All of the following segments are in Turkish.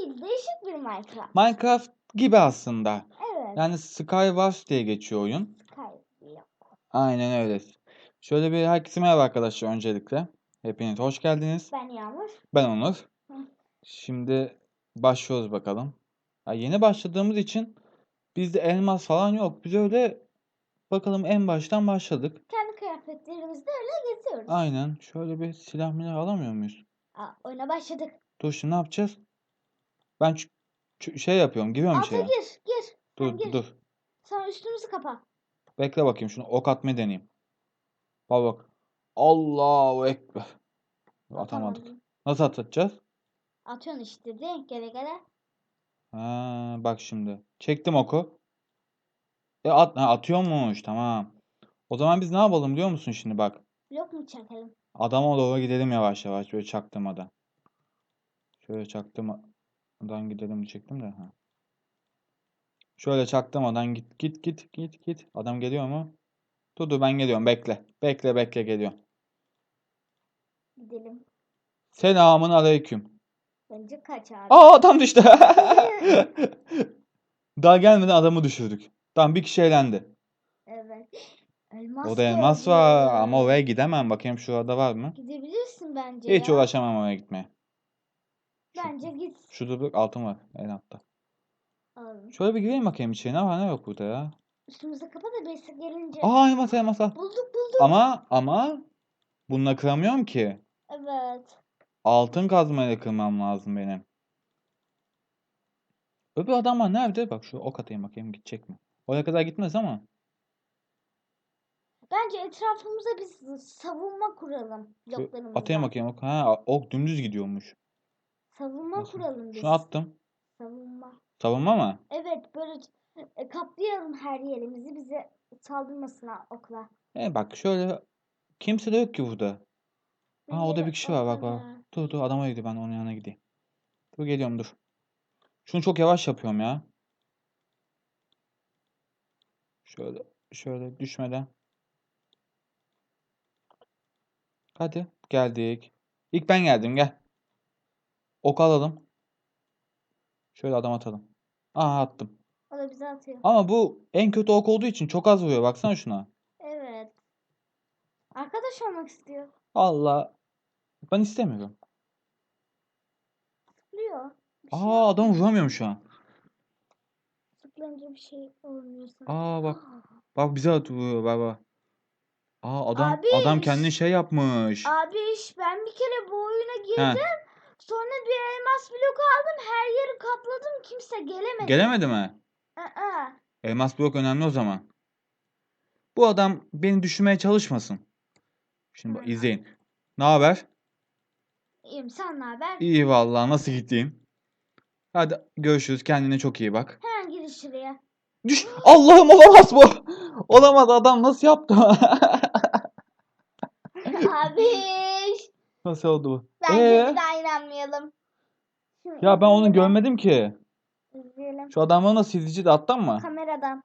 değil. Değişik bir Minecraft. Minecraft gibi aslında. Evet. Yani Skywars diye geçiyor oyun. Sky yok. Aynen öyle. Şöyle bir herkese merhaba arkadaşlar öncelikle. Hepiniz hoş geldiniz. Ben Yağmur. Ben Onur. Hı. Şimdi başlıyoruz bakalım. Ya yeni başladığımız için bizde elmas falan yok. Biz öyle bakalım en baştan başladık. Kendi kıyafetlerimizde öyle geziyoruz. Aynen. Şöyle bir silah milah alamıyor muyuz? Aa, oyuna başladık. Dur şimdi ne yapacağız? Ben ç- ç- şey yapıyorum. Giriyorum Alta şeye. gir. Gir. Dur Sen gir. dur. Sonra üstümüzü kapa. Bekle bakayım şunu ok atmayı deneyeyim. Bak bak. Allahu Ekber. Atamadık. Atamadım. Nasıl atacağız? Atıyorsun işte değil. Gele gele. Ha, bak şimdi. Çektim oku. E at, ha, atıyormuş. Tamam. O zaman biz ne yapalım biliyor musun şimdi bak. Blok mu çekelim? Adama doğru gidelim yavaş yavaş böyle çaktırmadan. Şöyle çaktırmadan gidelim diyecektim de. Ha. Şöyle çaktırmadan git git git git git. Adam geliyor mu? Dur dur ben geliyorum bekle. Bekle bekle geliyorum. Gidelim. Selamun aleyküm. Bence kaç abi. Aa adam düştü. Daha gelmeden adamı düşürdük. Tamam bir kişi eğlendi. Evet. Elmas O da elmas var ama oraya gidemem. Bakayım şurada var mı? Gidebilirsin bence Hiç ya. uğraşamam oraya gitmeye. Şu- Bence git. Şurada bir altın var en altta. Alalım. Şöyle bir gireyim bakayım içeri. Ne var ne yok burada ya. Üstümüzü kapa da birisi gelince. Aa elmas elmas al. Bulduk bulduk. Ama ama bununla kıramıyorum ki. Evet. Altın kazmayla kırmam lazım benim. Öbür adam var nerede? Bak şu ok atayım bakayım gidecek mi? Oraya kadar gitmez ama. Bence etrafımıza biz savunma kuralım. Bloklarımızla. atayım bakayım ok. Ha ok dümdüz gidiyormuş. Savunma Nasıl? kuralım biz. Şunu attım. Savunma. Savunma mı? Evet böyle e, kaplayalım her yerimizi bize saldırmasın okla. E bak şöyle kimse de yok ki burada. Ha orada bir kişi var bak bak. Dur dur adama gidiyor ben onun yanına gideyim. Dur geliyorum dur. Şunu çok yavaş yapıyorum ya. Şöyle şöyle düşmeden. Hadi geldik. İlk ben geldim gel. Ok alalım. Şöyle adam atalım. Aha attım. O da bize atıyor. Ama bu en kötü ok olduğu için çok az vuruyor. Baksana şuna. Evet. Arkadaş olmak istiyor. Allah. Ben istemiyorum. Zıplıyor. Bir şey Aa adam vuramıyorum şu an. Zıplayınca bir şey olmuyor sana. Aa bak. Bak bize atıyor baba. Aa adam adam Abiş. kendine şey yapmış. Abi iş ben bir kere bu oyuna girdim. Sonra bir elmas blok aldım. Her yeri kapladım. Kimse gelemedi. gelemedi mi? Aa, Elmas blok önemli o zaman. Bu adam beni düşürmeye çalışmasın. Şimdi bak, izleyin. Ne haber? İyiyim sen ne haber? İyi vallahi nasıl gittiğin? Hadi görüşürüz. Kendine çok iyi bak. Hemen gir şuraya. Düş. Allah'ım olamaz bu. Olamaz adam nasıl yaptı? Abi nasıl oldu bu? Bence Ee? bir daha inanmayalım. Şimdi Ya ben onu görmedim ki. İzleyelim. Şu adamı nasıl izleyici de attan mı? Kameradan.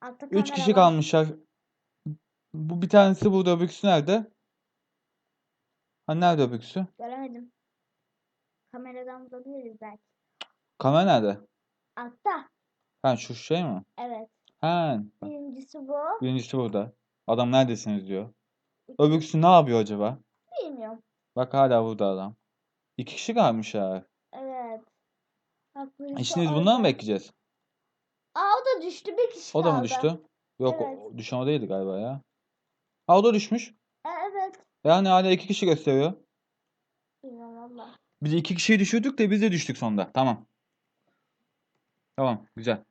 Altta Üç kamera kişi var. kalmışlar. Bu bir tanesi burada öbürküsü nerede? Ha nerede öbürküsü? Göremedim. Kameradan bulabiliriz belki. Kamera nerede? Altta. Ha şu şey mi? Evet. Ha. Birincisi bu. Birincisi burada. Adam neredesiniz diyor. Öbürküsü ne yapıyor acaba? Bak hala burada adam. İki kişi kalmışlar. Evet. Bak birisi E şimdi biz bundan mı bekleyeceğiz? Aa o da düştü. Bir kişi O da mı kaldı. düştü? Yok Evet. o, düşen o değildi galiba ya. Ha o da düşmüş. E, evet. Yani hala iki kişi gösteriyor. Valla. Biz iki kişiyi düşürdük de biz de düştük sonunda. Tamam. Tamam güzel.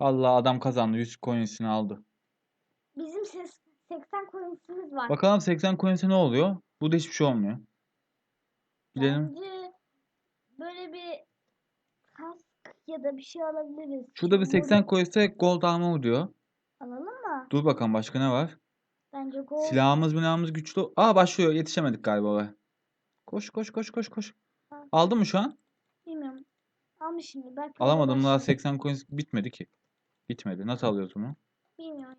Allah adam kazandı. 100 coins'ini aldı. Bizim ses 80 coins'imiz var. Bakalım 80 coins'e ne oluyor? Burada hiçbir şey olmuyor. Gidelim. Bence böyle bir kask ya da bir şey alabiliriz. Şurada bir Şimdi 80 coins'e gold armor diyor. Alalım mı? Dur bakalım başka ne var? Bence gold. Silahımız binamız güçlü. Aa başlıyor. Yetişemedik galiba oraya. Koş koş koş koş koş. Ha. Aldın mı şu an? Bilmiyorum. Almış şimdi. Belki Alamadım. Daha başka- 80 coins bitmedi ki. Bitmedi. Nasıl alıyoruz bunu? Bilmiyorum.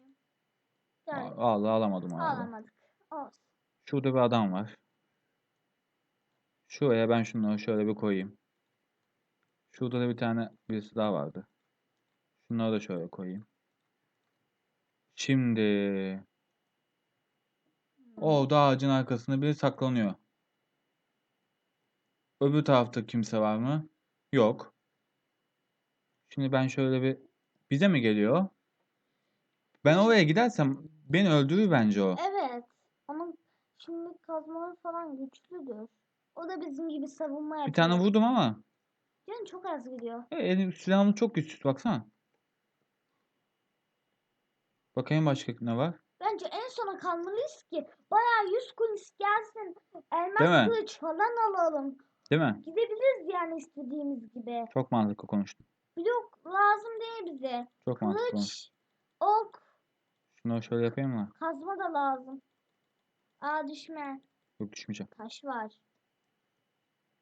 Yani Allah alamadım alamadık. Olsun. Şurada bir adam var. Şuraya ben şunları şöyle bir koyayım. Şurada da bir tane birisi daha vardı. Şunları da şöyle koyayım. Şimdi o da ağacın arkasında biri saklanıyor. Öbür tarafta kimse var mı? Yok. Şimdi ben şöyle bir bize mi geliyor? Ben oraya gidersem beni öldürür bence o. Evet. Onun şimdi kazmaları falan güçlüdür. O da bizim gibi savunma yapıyor. Bir tane vurdum ama Canı çok az gidiyor. e, elim silahım çok güçsüz baksana. Bakayım başka ne var? Bence en sona kalmalıyız ki bayağı 100 kulis gelsin. Elmas Değil mi? kılıç falan alalım. Değil mi? Gidebiliriz yani istediğimiz gibi. Çok mantıklı konuştun. Blok lazım değil bize. Çok mantıklı konuştun. Kılıç, ok, Şunu şöyle yapayım mı? kazma da lazım. Aa düşme. Yok düşmeyeceğim. Taş var.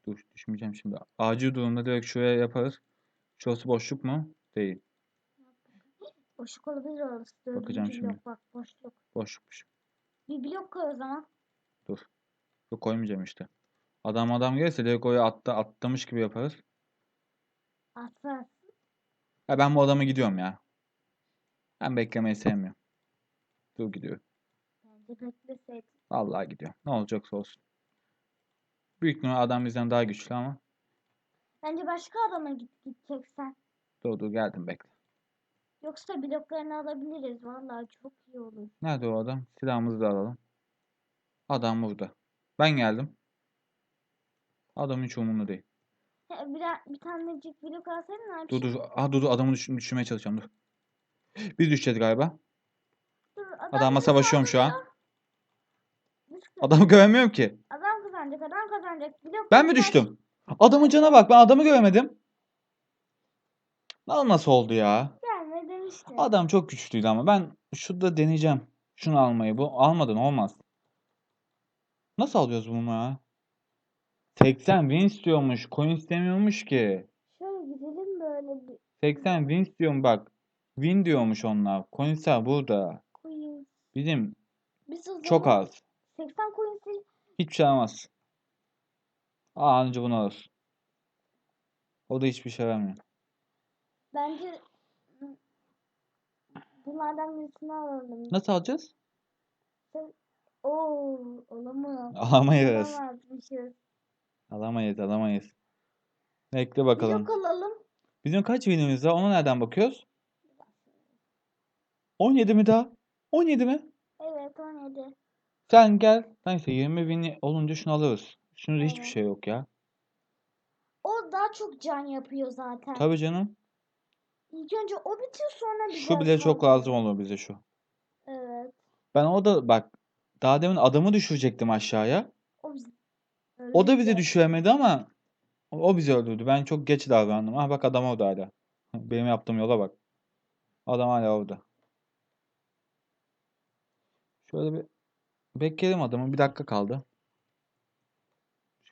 Dur düşmeyeceğim şimdi. Acil durumda direkt şuraya yaparız. Şurası boşluk mu? Değil. Boşluk olabilir orası. Dördüncü Bakacağım şimdi. blok bak boşluk. Boşlukmuş. Bir blok koy o zaman. Yok koymayacağım işte. Adam adam gelirse direkt oraya atla, atlamış gibi yaparız. Atlas. Ha ben bu adamı gidiyorum ya. Ben beklemeyi sevmiyorum. Dur gidiyorum. Bence bekleseydin. Vallahi gidiyorum. Ne olacaksa olsun. Büyük ihtimal adam bizden daha güçlü ama. Bence başka adama git gideceksen. Dur dur geldim bekle. Yoksa bloklarını alabiliriz. Vallahi çok iyi olur. Nerede o adam? Silahımızı da alalım. Adam burada. Ben geldim. Adam hiç umurumda değil. Ya, Bir, bir tanecik blok alsaydın abi. Dur dur. Ah dur dur adamı düş düşürmeye çalışacağım dur. Biz düşeceğiz galiba. Dur, adam Adamla bizi savaşıyorum şu an. saldırıyor. Biz Adamı göremiyorum ki. Adam kazanacak, adam kazanacak. Blok Ben mi düştüm? Adamın cana bak. Ben adamı göremedim. Lan nasıl oldu ya? Gelme demiştim. Adam çok güçlüydü ama ben şurada deneyeceğim. Şunu almayı. Bu almadın olmaz. Nasıl alıyoruz bunu ya? 80 win istiyormuş. Coin istemiyormuş ki. Şöyle gidelim böyle bir 80 win istiyorum bak. Win diyormuş onlar. Coinsler burada. koyun. Bizim Biz çok az. 80 koyun sil- Hiçbir şey almaz. Aa anca bunu alır. O da hiçbir şey vermiyor. Bence bunlardan birisini alalım. Nasıl alacağız? Oo, olamaz. Alamayız. Olamazmışız. Alamayız, alamayız. Bekle bakalım. Blok alalım. Bizim kaç winimiz var? Ona nereden bakıyoruz? 17 mi daha? 17 mi? Evet 17. Sen gel. Neyse 20 win olunca şunu alırız. Hiçbir Evet. şey yok ya. O daha çok can yapıyor zaten. Tabii canım. İlk önce o bitiyor sonra bir Şu bile çok lazım olur bize şu. Evet. Ben o da bak daha demin adamı düşürecektim aşağıya. O bizi O da bizi düşüremedi ama o bizi öldürdü. Ben çok geç davrandım. Ah bak adam orada hala. Benim yaptığım yola bak. Adam hala orada. Şöyle bir bekleyelim adamı. Bir dakika kaldı.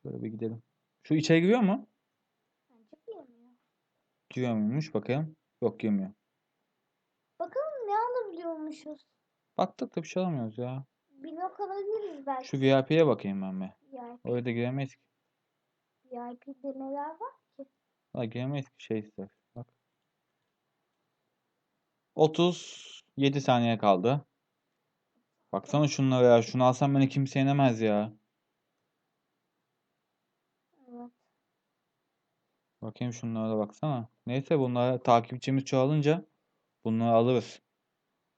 Şöyle bir gidelim. Şu içeri giriyor mu? Bence girmiyor. Giriyor muymuş bakayım. Yok girmiyor. Bakalım ne alabiliyormuşuz. Baktık da bir şey alamıyoruz ya. Blok alabiliriz belki. Şu VIP'ye bakayım ben bir. VIP, Oraya da giremeyiz ki. VIP'de neler var? Valla giremeyiz ki şey ister. Bak. 37 saniye kaldı. Baksana şunlara ya. Şunu alsam beni kimse yenemez ya. Evet. Bakayım şunlara da baksana. Neyse bunlara takipçimiz çoğalınca bunları alırız.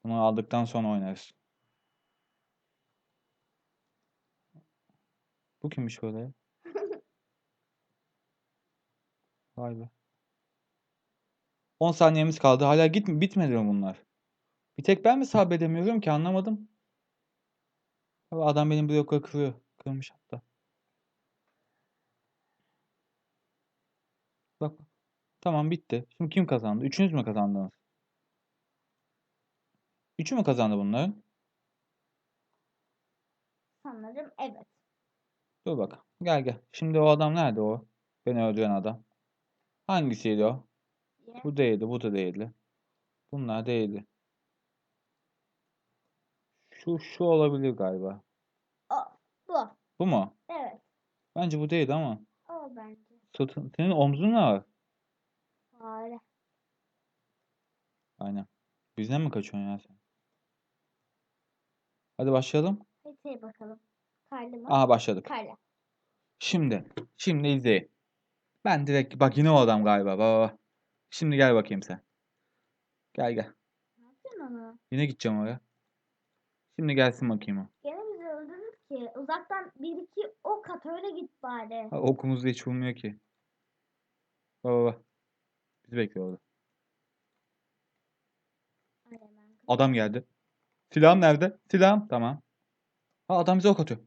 Bunları aldıktan sonra oynarız. Bu kimmiş böyle? Vay be. 10 saniyemiz kaldı. Hala git bitmedi mi bunlar? Bir tek ben mi sabredemiyorum ki anlamadım. Adam benim blokları kırıyor. Kırmış hatta. Bak. Tamam bitti. Şimdi kim kazandı? Üçünüz mü kazandınız? Üçü mü kazandı bunların? Sanırım evet. Dur bak. Gel gel. Şimdi o adam nerede o? Beni öldüren adam. Hangisiydi o? Diye. Bu değildi. Bu da değildi. Bunlar değildi. Şu şu olabilir galiba. O, bu. Bu mu? Evet. Bence bu değildi ama. O bence. Sırtın, senin omzun ne ağır? Ağrı. Aynen. Bizden mi kaçıyorsun ya sen? Hadi başlayalım. Hadi bakalım. Karlı mı? Aha başladık. Karlı. Şimdi. Şimdi izleyin. Ben direkt bak yine o adam galiba. Baba. Şimdi gel bakayım sen. Gel gel. Ne yapıyorsun onu? Yine gideceğim oraya. Şimdi gelsin bakayım o. Gene bizi öldürür ki. Uzaktan bir iki ok at öyle git bari. Ha, okumuz hiç vurmuyor ki. Baba baba. Bizi bekliyor orada. Adam geldi. Silahım nerede? Silahım. Tamam. Ha adam bize ok atıyor.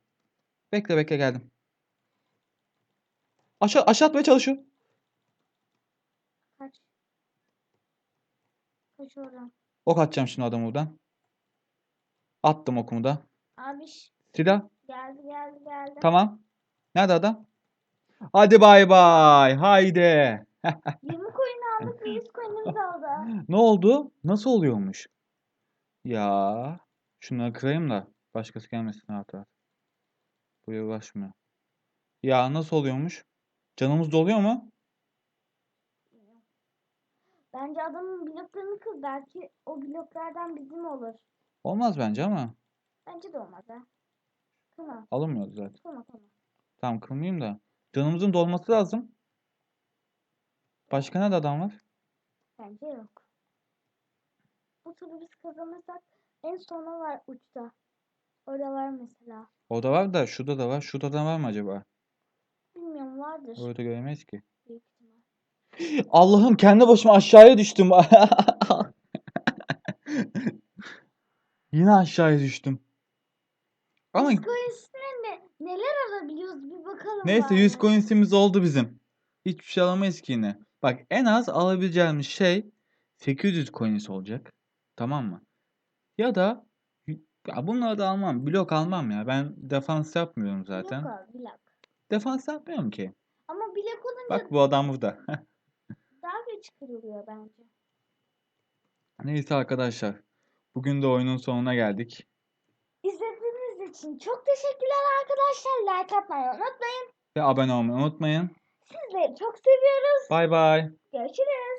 Bekle bekle geldim. Aşağı aşağı atmaya çalışıyor. Kaç. Kaç oradan. Ok atacağım şimdi adamı buradan. Attım okumu da. Abiş Silah. geldi geldi geldi. Tamam. Nerede adam? Hadi bay bay. Haydi. 20 coin aldık ve 100 coin'imiz aldı. Ne oldu? Nasıl oluyormuş? Ya. Şunları kırayım da başkası gelmesin rahat. Buraya ulaşmıyor. Ya nasıl oluyormuş? Canımız doluyor mu? Bence adamın bloklarını kır. Belki o bloklardan bizim olur. Olmaz bence ama. Bence de olmaz ha. Kırma. Alınmıyordu zaten. Kırma kırma. Tamam kırmayayım da. Canımızın dolması lazım. Başka nerede adam var? Bence yok. Bu turu biz kazanırsak en sona var uçta. Orada var mesela. Orada var da şurada da var. Şurada da var mı acaba? Bilmiyorum vardır. Orada göremeyiz ki. Büyük ihtimal. Allah'ım kendi başıma aşağıya düştüm. Yine aşağıya düştüm. Ama coins'ine ne, neler alabiliyoruz bir bakalım neyse bari. 100 coins'imiz oldu bizim. Hiçbir şey alamayız ki yine. Bak en az alabileceğimiz şey 800 coins olacak. Tamam mı? Ya da ya bunları da almam. Blok almam ya. Ben defans yapmıyorum zaten. Blok al blok. Defans yapmıyorum ki. Ama blok olunca Bak bu adam burada. daha geç kırılıyor bence. Neyse arkadaşlar. Bugün de oyunun sonuna geldik. İzlediğiniz için çok teşekkürler arkadaşlar. Like atmayı unutmayın. Ve abone olmayı unutmayın. Sizleri çok seviyoruz. Bay bay. Görüşürüz.